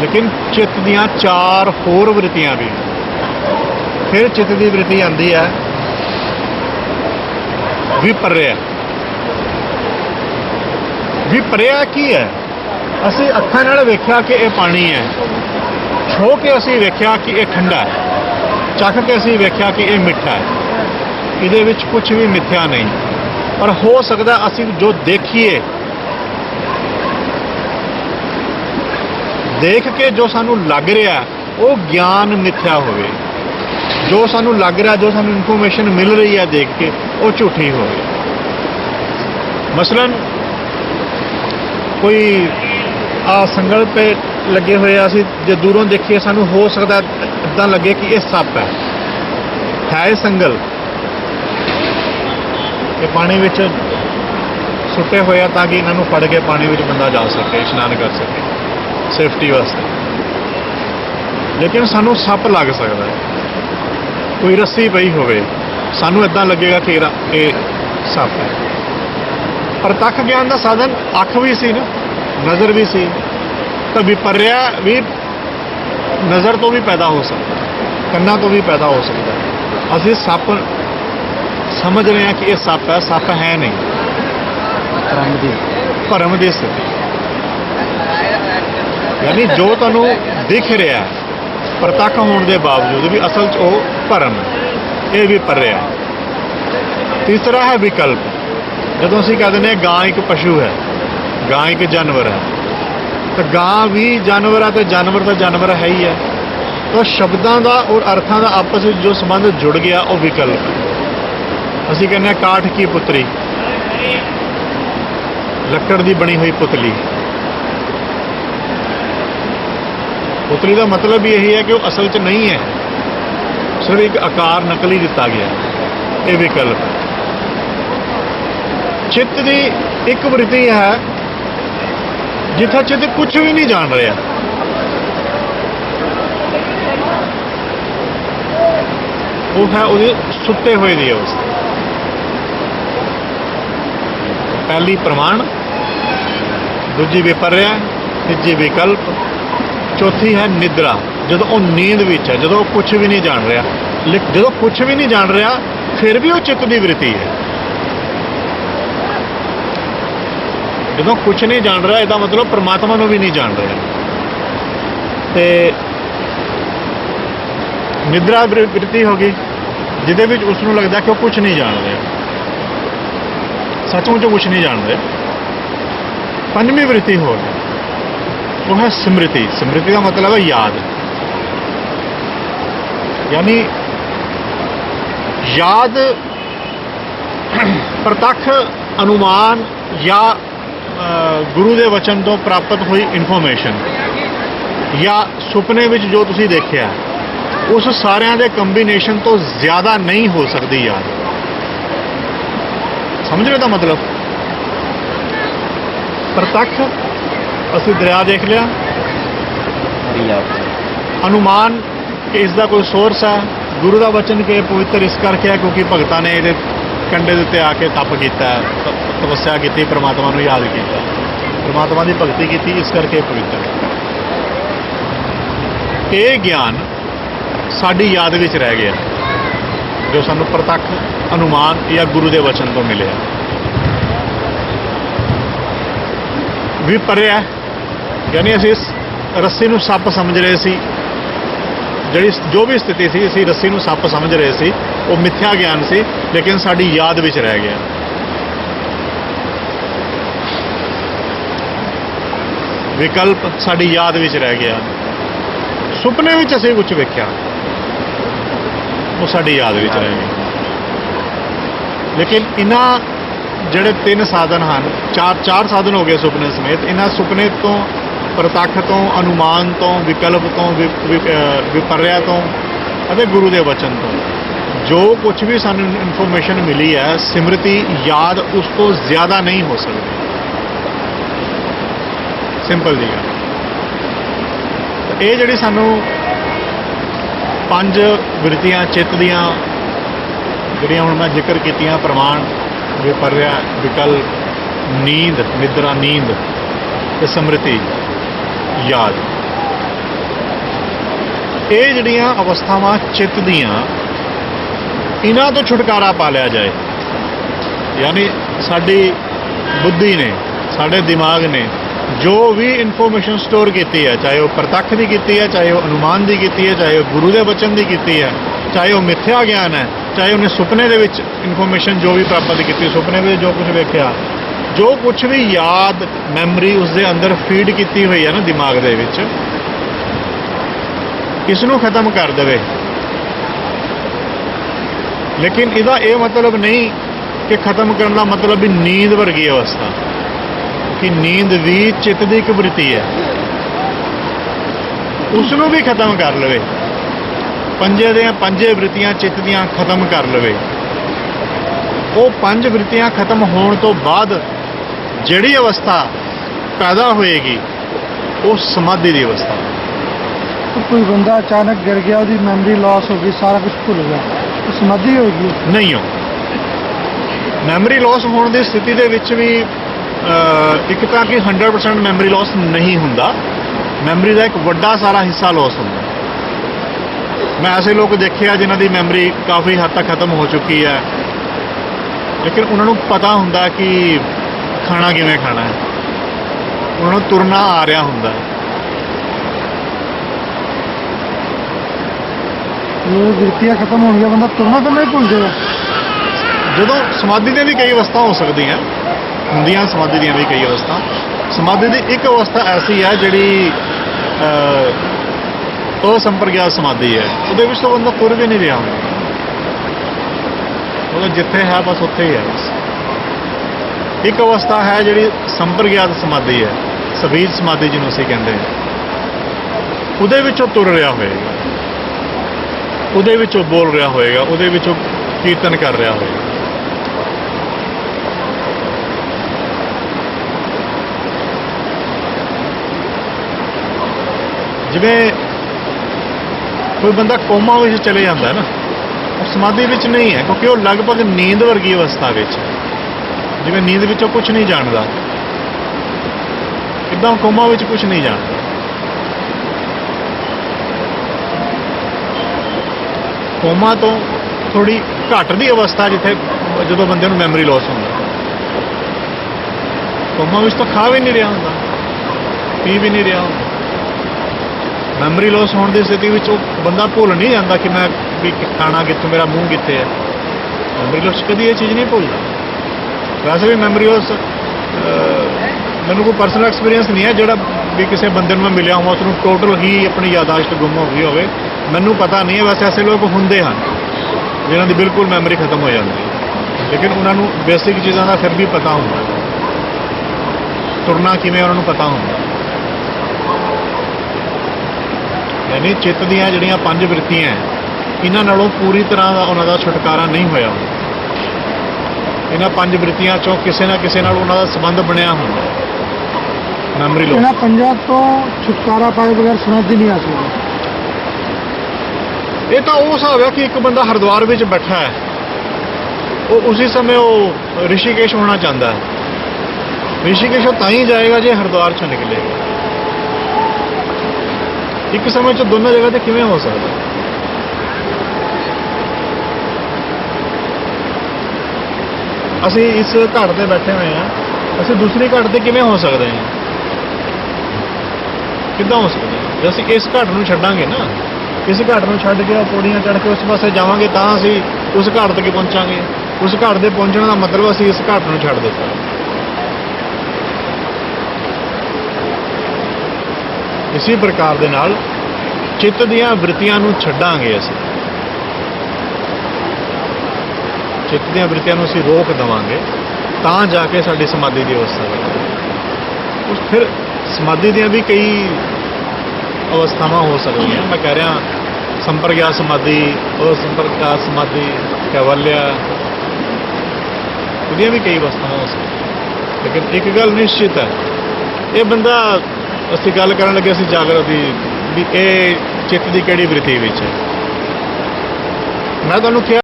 ਲੇਕਿਨ ਚਿੱਤ ਦੀਆਂ ਚਾਰ ਹੋਰ ਵ੍ਰਿਤੀਆਂ ਵੀ ਫਿਰ ਚਿੱਤ ਦੀ ਵ੍ਰਿਤੀ ਆਂਦੀ ਹੈ, ਵਿਪਰਿਆ। ਵਿਪਰਿਆ ਕੀ ਹੈ? ਅਸੀਂ ਅੱਖਾਂ ਨਾਲ ਵੇਖਿਆ ਕਿ ਇਹ ਪਾਣੀ ਹੈ। ਛੋ ਕੇ ਅਸੀਂ ਵੇਖਿਆ ਕਿ ਇਹ ਠੰਡਾ ਹੈ। ਚੱਖ ਕੇ ਅਸੀਂ ਵੇਖਿਆ ਕਿ ਇਹ ਮਿੱਠਾ ਹੈ। ਇਹਦੇ ਵਿੱਚ ਕੁਝ ਵੀ ਮਿੱਥਿਆ ਨਹੀਂ। ਪਰ ਹੋ ਸਕਦਾ ਅਸੀਂ ਜੋ ਦੇਖੀਏ ਦੇਖ ਕੇ ਜੋ ਸਾਨੂੰ ਲੱਗ ਰਿਹਾ ਉਹ ਗਿਆਨ ਮਿੱਥਿਆ ਹੋਵੇ। ਜੋ ਸਾਨੂੰ ਲੱਗ ਰਿਹਾ, ਜੋ ਸਾਨੂੰ ਇਨਫੋਰਮੇਸ਼ਨ ਮਿਲ ਰਹੀ ਹੈ ਦੇਖ ਕੇ, ਉਹ ਝੂਠੀ ਹੋਵੇ। ਮਸਲਨ, ਕੋਈ ਆ ਸੰਗਲ ਤੇ ਲੱਗੇ ਹੋਏ ਆ ਅਸੀਂ, ਜੇ ਦੂਰੋਂ ਦੇਖੀਏ, ਸਾਨੂੰ ਹੋ ਸਕਦਾ ਇਦਾਂ ਲੱਗੇ ਕਿ ਇਹ ਸੱਪ ਹੈ। ਹੈ ਇਹ ਸੰਗਲ? ਇਹ ਪਾਣੀ ਵਿੱਚ ਸੁੱਟੇ ਹੋਏ ਆ ਤਾਂ ਕਿ ਇਹਨਾਂ ਨੂੰ ਫੜ ਕੇ ਪਾਣੀ ਵਿੱਚ ਬੰਦਾ ਜਾ ਸਕੇ, ਇਸ਼ਨਾਨ ਕਰ ਸਕੇ। ਸੇਫਟੀ ਵਾਸਤੇ। ਲੇਕਿਨ ਸਾਨੂੰ ਸੱਪ ਲੱਗ ਸਕਦਾ ਹੈ। ਕੋਈ ਰੱਸੀ ਪਈ ਹੋਵੇ, ਸਾਨੂੰ ਇਦਾਂ ਲੱਗੇਗਾ ਕਿ ਇਹ ਸੱਪ ਹੈ। ਪ੍ਰਤੱਖ ਗਿਆਨ ਦਾ ਸਾਧਨ ਅੱਖ ਵੀ ਸੀ ਨਾ, ਨਜ਼ਰ ਵੀ ਸੀ। ਤਾਂ ਵਿਪਰਿਆ ਵੀ ਨਜ਼ਰ ਤੋਂ ਵੀ ਪੈਦਾ ਹੋ ਸਕਦਾ ਕੰਨਾਂ ਤੋਂ ਵੀ ਪੈਦਾ ਹੋ ਸਕਦਾ ਅਸੀਂ ਸੱਪ ਸਮਝ ਰਹੇ ਹਾਂ ਕਿ ਇਹ ਸੱਪ ਹੈ ਸੱਪ ਹੈ ਨਹੀਂ। ਰੰਗ ਦੀ, ਭਰਮ ਦੀ ਸਥਿਤੀ। ਯਾਨੀ ਜੋ ਤੁਹਾਨੂੰ ਦਿਖ ਰਿਹਾ ਪ੍ਰਤੱਖ ਹੋਣ ਦੇ ਬਾਵਜੂਦ ਵੀ ਅਸਲ 'ਚ ਉਹ ਭਰਮ ਇਹ ਵੀ ਪਰਿਆ ਤੀਸਰਾ ਹੈ ਵਿਕਲਪ। ਜਦੋਂ ਅਸੀਂ ਕਹਿੰਦੇ ਨੇ ਗਾਂ ਇੱਕ ਪਸ਼ੂ ਹੈ, ਗਾਂ ਇੱਕ ਜਾਨਵਰ ਹੈ, ਤਾਂ ਗਾਂ ਵੀ ਜਾਨਵਰ ਹੈ ਤੇ ਜਾਨਵਰ ਤਾਂ ਜਾਨਵਰ ਹੈ ਹੀ ਹੈ। ਤਾਂ ਸ਼ਬਦਾਂ ਦਾ ਔਰ ਅਰਥਾਂ ਦਾ ਆਪਸ ਵਿੱਚ ਜੋ ਸੰਬੰਧ ਜੁੜ ਗਿਆ, ਉਹ ਵਿਕਲਪ ਅਸੀਂ ਕਹਿੰਦੇ ਹਾਂ ਕਾਠ ਕੀ ਪੁੱਤਰੀ? ਲੱਕੜ ਦੀ ਬਣੀ ਹੋਈ ਪੁਤਲੀ। ਪੁਤਲੀ ਦਾ ਮਤਲਬ ਹੀ ਇਹੀ ਹੈ ਕਿ ਉਹ ਅਸਲ 'ਚ ਨਹੀਂ ਹੈ। ਸਿਰਫ ਇੱਕ ਆਕਾਰ ਨਕਲੀ ਦਿੱਤਾ ਗਿਆ। ਇਹ ਵਿਕਲਪ। ਚਿੱਤ ਦੀ ਇੱਕ ਵ੍ਰਿਤੀ ਹੈ, ਜਿੱਥੇ ਚਿੱਤ ਕੁਝ ਵੀ ਨਹੀਂ ਜਾਣ ਰਿਹਾ। ਉਹ ਹੈ ਉਹਦੇ ਸੁੱਤੇ ਹੋਏ ਦੀ ਅਵਸਥਾ। ਪਹਿਲੀ ਪ੍ਰਮਾਣ, ਦੂਜੀ ਵਿਪਰਿਆ ਤੀਜੀ ਵਿਕਲਪ। ਚੌਥੀ ਹੈ ਨਿਦਰਾ। ਜਦੋਂ ਉਹ ਨੀਂਦ ਵਿੱਚ ਹੈ, ਜਦੋਂ ਉਹ ਕੁਝ ਵੀ ਨਹੀਂ ਜਾਣ ਰਿਹਾ ਲੇਕਿਨ ਜਦੋਂ ਕੁਝ ਵੀ ਨਹੀਂ ਜਾਣ ਰਿਹਾ, ਫਿਰ ਵੀ ਉਹ ਚਿੱਤ ਦੀ ਵ੍ਰਿਤੀ ਹੈ। ਜਦੋਂ ਕੁਝ ਨਹੀਂ ਜਾਣ ਰਿਹਾ, ਇਹਦਾ ਮਤਲਬ ਪ੍ਰਮਾਤਮਾ ਨੂੰ ਵੀ ਨਹੀਂ ਜਾਣ ਰਿਹਾ। ਤੇ ਨਿਦਰਾ ਵ੍ਰਿ- ਵ੍ਰਿਤੀ ਹੋ ਗਈ, ਜਿਹਦੇ ਵਿੱਚ ਉਸ ਨੂੰ ਲੱਗਦਾ ਕਿ ਉਹ ਕੁਝ ਨਹੀਂ ਜਾਣ ਰਿਹਾ। ਸੱਚਮੁੱਚ ਉਹ ਕੁਝ ਨਹੀਂ ਜਾਣ ਰਿਹਾ। ਪੰਜਵੀਂ ਵ੍ਰਿਤੀ ਹੋ ਗਈ। ਉਹ ਹੈ ਸਮ੍ਰਿਤੀ ਸਮ੍ਰਿਤੀ ਦਾ ਮਤਲਬ ਹੈ ਯਾਦ ਯਾਨੀ ਯਾਦ ਪ੍ਰਤੱਖ ਅਨੁਮਾਨ ਜਾਂ ਗੁਰੂ ਦੇ ਵਚਨ ਤੋਂ ਪ੍ਰਾਪਤ ਹੋਈ ਇਨਫੋਰਮੇਸ਼ਨ ਜਾਂ ਸੁਪਨੇ ਵਿੱਚ ਜੋ ਤੁਸੀਂ ਦੇਖਿਆ ਉਸ ਸਾਰਿਆਂ ਦੇ ਕੰਬੀਨੇਸ਼ਨ ਤੋਂ ਜ਼ਿਆਦਾ ਨਹੀਂ ਹੋ ਸਕਦੀ ਯਾਦ ਸਮਝ ਰਹੇ ਦਾ ਮਤਲਬ ਪ੍ਰਤੱਖ ਅਸੀਂ ਦਰਿਆ ਦੇਖ ਲਿਆ। ਅਨੁਮਾਨ ਕਿ ਇਸ ਦਾ ਕੋਈ ਸੋਰਸ ਹੈ। ਗੁਰੂ ਦਾ ਵਚਨ ਕਿ ਪਵਿੱਤਰ ਇਸ ਕਰਕੇ ਹੈ ਕਿਉਂਕਿ ਭਗਤਾਂ ਨੇ ਇਹਦੇ ਕੰਡੇ ਦੇ ਉੱਤੇ ਆ ਕੇ ਤਪ ਕੀਤਾ ਤਪੱਸਿਆ ਕੀਤੀ ਪ੍ਰਮਾਤਮਾ ਨੂੰ ਯਾਦ ਕੀਤਾ। ਪ੍ਰਮਾਤਮਾ ਦੀ ਭਗਤੀ ਕੀਤੀ ਇਸ ਕਰਕੇ ਪਵਿੱਤਰ ਇਹ ਗਿਆਨ ਸਾਡੀ ਯਾਦ ਵਿੱਚ ਰਹਿ ਗਿਆ। ਜੋ ਸਾਨੂੰ ਪ੍ਰਤੱਖ ਅਨੁਮਾਨ ਜਾਂ ਗੁਰੂ ਦੇ ਵਚਨ ਤੋਂ ਮਿਲਿਆ। ਵਿਪਰਿਆ ਯਾਨੀ ਅਸੀਂ ਇਸ ਰੱਸੀ ਨੂੰ ਸੱਪ ਸਮਝ ਰਹੇ ਸੀ। ਜਿਹੜੀ ਜੋ ਵੀ ਸਥਿਤੀ ਸੀ, ਅਸੀਂ ਰੱਸੀ ਨੂੰ ਸੱਪ ਸਮਝ ਰਹੇ ਸੀ। ਉਹ ਮਿੱਥਿਆ ਗਿਆਨ ਸੀ, ਲੇਕਿਨ ਸਾਡੀ ਯਾਦ ਵਿੱਚ ਰਹਿ ਗਿਆ। ਵਿਕਲਪ ਸਾਡੀ ਯਾਦ ਵਿੱਚ ਰਹਿ ਗਿਆ। ਸੁਪਨੇ ਵਿੱਚ ਅਸੀਂ ਕੁਝ ਵੇਖਿਆ। ਉਹ ਸਾਡੀ ਯਾਦ ਵਿੱਚ ਰਹਿ ਗਿਆ। ਲੇਕਿਨ ਇਹਨਾਂ ਜਿਹੜੇ ਤਿੰਨ ਸਾਧਨ ਹਨ, ਚਾਰ ਚਾਰ ਸਾਧਨ ਹੋ ਗਏ ਸੁਪਨੇ ਸਮੇਤ। ਇਹਨਾਂ ਸੁਪਨੇ ਤੋਂ ਪ੍ਰਤੱਖ ਤੋਂ, ਅਨੁਮਾਨ ਤੋਂ, ਵਿਕਲਪ ਤੋਂ, ਵਿ- ਵਿਪਰਿਆ ਤੋਂ ਅਤੇ ਗੁਰੂ ਦੇ ਵਚਨ ਤੋਂ। ਜੋ ਕੁਝ ਵੀ ਸਾਨੂੰ ਇਨਫੋਰਮੇਸ਼ਨ ਮਿਲੀ ਹੈ, ਸਿਮਰਤੀ, ਯਾਦ ਉਸ ਤੋਂ ਜ਼ਿਆਦਾ ਨਹੀਂ ਹੋ ਸਕਦੀ। ਸਿੰਪਲ ਜੀ ਗੱਲ। ਇਹ ਜਿਹੜੀ ਸਾਨੂੰ ਪੰਜ ਵ੍ਰਿਤੀਆਂ, ਚਿੱਤ ਦੀਆਂ, ਜਿਹੜੀਆਂ ਹੁਣ ਮੈਂ ਜ਼ਿਕਰ ਕੀਤੀਆਂ, ਪ੍ਰਮਾਣ ਵਿਪਰਿਆ ਵਿਕਲਪ, ਨੀਂਦ, ਨਿਦਰਾ, ਨੀਂਦ ਤੇ ਸਮ੍ਰਿਤੀ। ਯਾਦ। ਇਹ ਜਿਹੜੀਆਂ ਅਵਸਥਾਵਾਂ ਚਿੱਤ ਦੀਆਂ, ਇਹਨਾਂ ਤੋਂ ਛੁਟਕਾਰਾ ਪਾ ਲਿਆ ਜਾਏ। ਯਾਨੀ ਸਾਡੀ ਬੁੱਧੀ ਨੇ, ਸਾਡੇ ਦਿਮਾਗ ਨੇ ਜੋ ਵੀ ਇਨਫੋਰਮੇਸ਼ਨ ਸਟੋਰ ਕੀਤੀ ਹੈ, ਚਾਹੇ ਉਹ ਪ੍ਰਤੱਖ ਦੀ ਕੀਤੀ ਹੈ, ਚਾਹੇ ਉਹ ਅਨੁਮਾਨ ਦੀ ਕੀਤੀ ਹੈ, ਚਾਹੇ ਉਹ ਗੁਰੂ ਦੇ ਬਚਨ ਦੀ ਕੀਤੀ ਹੈ, ਚਾਹੇ ਉਹ ਮਿੱਥਿਆ ਗਿਆਨ ਹੈ, ਚਾਹੇ ਉਹਨੇ ਸੁਪਨੇ ਦੇ ਵਿੱਚ ਇਨਫੋਰਮੇਸ਼ਨ ਜੋ ਵੀ ਪ੍ਰਾਪਤ ਕੀਤੀ, ਸੁਪਨੇ ਵਿੱਚ ਜੋ ਕੁਝ ਵੇਖਿਆ ਜੋ ਕੁਝ ਵੀ ਯਾਦ ਮੈਮਰੀ ਉਸ ਦੇ ਅੰਦਰ ਫੀਡ ਕੀਤੀ ਹੋਈ ਹੈ ਨਾ ਦਿਮਾਗ ਦੇ ਵਿੱਚ ਇਸ ਨੂੰ ਖਤਮ ਕਰ ਦੇਵੇ। ਲੇਕਿਨ ਇਹਦਾ ਇਹ ਮਤਲਬ ਨਹੀਂ ਕਿ ਖਤਮ ਕਰਨ ਦਾ ਮਤਲਬ ਵੀ ਨੀਂਦ ਵਰਗੀ ਅਵਸਥਾ, ਕਿ ਨੀਂਦ ਵੀ ਚਿੱਤ ਦੀ ਇੱਕ ਬ੍ਰਿਤੀ ਹੈ। ਉਸ ਨੂੰ ਵੀ ਖਤਮ ਕਰ ਲਵੇ। ਪੰਜੇ ਦੀਆਂ ਪੰਜੇ ਬ੍ਰਿਤੀਆਂ ਚਿੱਤ ਦੀਆਂ ਖਤਮ ਕਰ ਲਵੇ। ਉਹ ਪੰਜ ਬ੍ਰਿਤੀਆਂ ਖਤਮ ਹੋਣ ਤੋਂ ਬਾਅਦ ਜਿਹੜੀ ਅਵਸਥਾ ਪੈਦਾ ਹੋਏਗੀ ਉਹ ਸਮਾਧੀ ਦੀ ਅਵਸਥਾ। ਕੋਈ ਬੰਦਾ ਅਚਾਨਕ ਗਿਰ ਗਿਆ ਉਹਦੀ ਮੈਮਰੀ ਲਾਸ ਹੋ ਗਈ ਸਾਰਾ ਕੁਝ ਭੁੱਲ ਗਿਆ ਸਮਾਧੀ ਹੋਏਗੀ? ਨਹੀਂ ਹੋ। ਮੈਮਰੀ ਲਾਸ ਹੋਣ ਦੀ ਸਥਿਤੀ ਦੇ ਵਿੱਚ ਵੀ ਇੱਕ ਤਾਂ ਕਿ 100% ਮੈਮਰੀ ਲਾਸ ਨਹੀਂ ਹੁੰਦਾ। ਮੈਮਰੀ ਦਾ ਇੱਕ ਵੱਡਾ ਸਾਰਾ ਹਿੱਸਾ ਲਾਸ ਹੁੰਦਾ। ਮੈਂ ਐਸੇ ਲੋਕ ਦੇਖੇ ਆ ਜਿਨ੍ਹਾਂ ਦੀ ਮੈਮਰੀ ਕਾਫੀ ਹੱਦ ਤੱਕ ਖਤਮ ਹੋ ਚੁੱਕੀ ਹੈ। ਲੇਕਿਨ ਉਹਨਾਂ ਨੂੰ ਪਤਾ ਹੁੰਦਾ ਕਿ ਖਾਣਾ ਕਿਵੇਂ ਖਾਣਾ ਹੈ? ਉਹਨਾਂ ਨੂੰ ਤੁਰਨਾ ਆ ਰਿਹਾ ਹੁੰਦਾ ਇਹ ਵਿਰਤੀਆਂ ਖਤਮ ਹੋਣਗੀਆਂ ਬੰਦਾ ਤੁਰਨਾ ਤਾਂ ਨਹੀਂ ਭੁੱਲ ਜਾਏਗਾ ਜਦੋਂ ਸਮਾਧੀ ਦੀਆਂ ਵੀ ਕਈ ਅਵਸਥਾ ਹੋ ਸਕਦੀਆਂ ਹੁੰਦੀਆਂ ਸਮਾਧੀ ਦੀਆਂ ਵੀ ਕਈ ਅਵਸਥਾ ਸਮਾਧੀ ਦੀ ਇੱਕ ਅਵਸਥਾ ਐਸੀ ਹੈ ਜਿਹੜੀ ਅਹ, ਅਸੰਪਰਗਿਆਤ ਸਮਾਧੀ ਹੈ। ਉਹਦੇ ਵਿੱਚ ਤਾਂ ਬੰਦਾ ਤੁਰ ਵੀ ਨਹੀਂ ਰਿਹਾ। ਹੁੰਦਾ ਉਹ ਜਿੱਥੇ ਹੈ ਬਸ ਉੱਥੇ ਹੀ ਹੈ। ਬਸ ਇੱਕ ਅਵਸਥਾ ਹੈ ਜਿਹੜੀ ਸੰਪਰਗਿਆਤ ਸਮਾਧੀ ਹੈ ਸਬੀਜ ਸਮਾਧੀ ਜਿਹਨੂੰ ਅਸੀਂ ਕਹਿੰਦੇ ਹਾਂ। ਉਹਦੇ ਵਿੱਚੋਂ ਤੁਰ ਰਿਹਾ ਹੋਏਗਾ। ਉਹਦੇ ਵਿੱਚੋਂ ਬੋਲ ਰਿਹਾ ਹੋਏਗਾ, ਉਹਦੇ ਵਿੱਚੋਂ ਕੀਰਤਨ ਕਰ ਰਿਹਾ ਹੋਏਗਾ। ਜਿਵੇਂ ਕੋਈ ਬੰਦਾ ਕੋਮਾ ਵਿੱਚ ਚਲੇ ਜਾਂਦਾ ਨਾ, ਉਹ ਸਮਾਧੀ ਵਿੱਚ ਨਹੀਂ ਹੈ, ਕਿਉਂਕਿ ਉਹ ਲਗਭਗ ਨੀਂਦ ਵਰਗੀ ਅਵਸਥਾ ਵਿੱਚ ਹੈ। ਜਿਵੇਂ ਨੀਂਦ ਵਿੱਚੋਂ ਉਹ ਕੁਝ ਨਹੀਂ ਜਾਣਦਾ। ਇਦਾਂ ਕੋਮਾ ਵਿੱਚ ਕੁਝ ਨਹੀਂ ਜਾਣਦਾ। ਕੋਮਾ ਤੋਂ ਥੋੜੀ ਘੱਟ ਦੀ ਅਵਸਥਾ ਜਿੱਥੇ ਜਦੋਂ ਬੰਦੇ ਨੂੰ ਮੈਮਰੀ ਲਾਸ ਹੁੰਦਾ। ਕੋਮਾ ਵਿੱਚ ਤਾਂ ਖਾ ਵੀ ਨਹੀਂ ਰਿਹਾ ਹੁੰਦਾ, ਪੀ ਵੀ ਨਹੀਂ ਰਿਹਾ ਹੁੰਦਾ। ਮੈਮਰੀ ਲਾਸ ਹੋਣ ਦੀ ਸਥਿਤੀ ਵਿੱਚ ਉਹ ਬੰਦਾ ਭੁੱਲ ਨਹੀਂ ਜਾਂਦਾ ਕਿ ਮੈਂ ਵੀ ਖਾਣਾ ਕਿੱਥੋਂ, ਮੇਰਾ ਮੂੰਹ ਕਿੱਥੇ ਹੈ। ਮੈਮਰੀ ਲਾਸ ਕਦੀ ਇਹ ਚੀਜ਼ ਨਹੀਂ ਭੁੱਲਦਾ। ਵੈਸੇ ਵੀ ਮੈਮਰੀ ਉਸ ਮੈਨੂੰ ਕੋਈ ਪਰਸਨਲ ਐਕਸਪੀਰੀਅੰਸ ਨਹੀਂ ਹੈ ਜਿਹੜਾ ਵੀ ਕਿਸੇ ਬੰਦੇ ਨੂੰ ਮੈਂ ਮਿਲਿਆ ਹੋਵਾਂ ਉਸ ਨੂੰ ਟੋਟਲ ਹੀ ਆਪਣੀ ਯਾਦਾਸ਼ਤ ਗੁੰਮ ਹੋ ਗਈ ਹੋਵੇ। ਮੈਨੂੰ ਪਤਾ ਨਹੀਂ ਹੈ ਵੈਸੇ ਐਸੇ ਲੋਕ ਹੁੰਦੇ ਹਨ ਜਿਨ੍ਹਾਂ ਦੀ ਬਿਲਕੁਲ ਮੈਮਰੀ ਖਤਮ ਹੋ ਜਾਂਦੀ ਹੈ। ਲੇਕਿਨ ਉਹਨਾਂ ਨੂੰ ਬੇਸਿਕ ਚੀਜ਼ਾਂ ਦਾ ਫਿਰ ਵੀ ਪਤਾ ਹੁੰਦਾ ਤੁਰਨਾ ਕਿਵੇਂ ਉਹਨਾਂ ਨੂੰ ਪਤਾ ਹੁੰਦਾ ਯਾਨੀ ਚਿੱਤ ਦੀਆਂ ਜਿਹੜੀਆਂ ਪੰਜ ਬ੍ਰਿਤੀਆਂ ਹੈ, ਇਹਨਾਂ ਨਾਲੋਂ ਪੂਰੀ ਤਰ੍ਹਾਂ ਦਾ ਉਹਨਾਂ ਦਾ ਛੁਟਕਾਰਾ ਨਹੀਂ ਹੋਇਆ। ਇਹਨਾਂ ਪੰਜ ਬ੍ਰਿਤੀਆਂ ਚੋਂ ਕਿਸੇ ਨਾ ਕਿਸੇ ਨਾਲ ਉਹਨਾਂ ਦਾ ਸੰਬੰਧ ਬਣਿਆ ਹੁੰਦਾ ਮੈਮਰੀ ਲੋ ਇਹਨਾਂ ਪੰਜਾਂ ਤੋਂ ਛੁਟਕਾਰਾ ਪਾਏ ਬਗੈਰ ਸਮਾਧੀ ਨਹੀਂ ਆ ਸਕਦੀ। ਇਹ ਤਾਂ ਉਹ ਹਿਸਾਬ ਹੈ ਕਿ ਇੱਕ ਬੰਦਾ ਹਰਿਦੁਆਰ ਵਿੱਚ ਬੈਠਾ ਹੈ। ਉਹ ਉਸੇ ਸਮੇਂ ਉਹ ਰਿਸ਼ੀਕੇਸ਼ ਹੋਣਾ ਚਾਹੁੰਦਾ ਹੈ। ਰਿਸ਼ੀਕੇਸ਼ ਤਾਂ ਹੀ ਜਾਏਗਾ ਜੇ ਹਰਿਦੁਆਰ ਚੋਂ ਨਿਕਲੇਗਾ ਇੱਕ ਸਮੇਂ 'ਚ ਦੋਨੋਂ ਜਗ੍ਹਾ ਤੇ ਕਿਵੇਂ ਹੋ ਸਕਦਾ? ਅਸੀਂ ਇਸ ਘਾਟ ਤੇ ਬੈਠੇ ਹੋਏ ਹਾਂ। ਅਸੀਂ ਦੂਸਰੀ ਘਾਟ ਤੇ ਕਿਵੇਂ ਹੋ ਸਕਦੇ ਹਾਂ? ਕਿੱਦਾਂ ਹੋ ਸਕਦੇ ਹਾਂ? ਜੇ ਅਸੀਂ ਇਸ ਘਾਟ ਨੂੰ ਛੱਡਾਂਗੇ ਨਾ, ਇਸ ਘਾਟ ਨੂੰ ਛੱਡ ਕੇ ਉਹ ਪੌੜੀਆਂ ਚੜ੍ਹ ਕੇ ਉਸ ਪਾਸੇ ਜਾਵਾਂਗੇ ਤਾਂ ਅਸੀਂ ਉਸ ਘਾਟ ਤੱਕ ਪਹੁੰਚਾਂਗੇ। ਉਸ ਘਾਟ ਦੇ ਪਹੁੰਚਣ ਦਾ ਮਤਲਬ ਅਸੀਂ ਇਸ ਘਾਟ ਨੂੰ ਛੱਡ ਦਿੱਤਾ। ਇਸੇ ਪ੍ਰਕਾਰ ਦੇ ਨਾਲ ਚਿੱਤ ਦੀਆਂ ਵ੍ਰਿਤੀਆਂ ਨੂੰ ਛੱਡਾਂਗੇ ਅਸੀਂ। ਚਿੱਤ ਦੀਆਂ ਵ੍ਰਿਤੀਆਂ ਨੂੰ ਅਸੀਂ ਰੋਕ ਦੇਵਾਂਗੇ, ਤਾਂ ਜਾ ਕੇ ਸਾਡੀ ਸਮਾਧੀ ਦੀ ਅਵਸਥਾ ਬਣੇਗੀ ਉਸ ਫਿਰ ਸਮਾਧੀ ਦੀਆਂ ਵੀ ਕਈ ਅਵਸਥਾਵਾਂ ਹੋ ਸਕਦੀਆਂ। ਮੈਂ ਕਹਿ ਰਿਹਾ, ਸੰਪਰਗਿਆ ਸਮਾਧੀ, ਅਸੰਪਰਗਿਆ ਸਮਾਧੀ, ਕੈਵਲਿਆ ਉਹਦੀਆਂ ਵੀ ਕਈ ਅਵਸਥਾਵਾਂ ਹੋ ਸਕਦੀਆਂ। ਲੇਕਿਨ ਇੱਕ ਗੱਲ ਨਿਸ਼ਚਿਤ ਹੈ, ਇਹ ਬੰਦਾ ਅਸੀਂ ਗੱਲ ਕਰਨ ਲੱਗੇ, ਅਸੀਂ ਜਾਗਰਤ ਦੀ ਵੀ ਇਹ ਚਿੱਤ ਦੀ ਕਿਹੜੀ ਵ੍ਰਿਤੀ ਵਿੱਚ ਹੈ। ਮੈਂ ਤੁਹਾਨੂੰ ਕਿਹਾ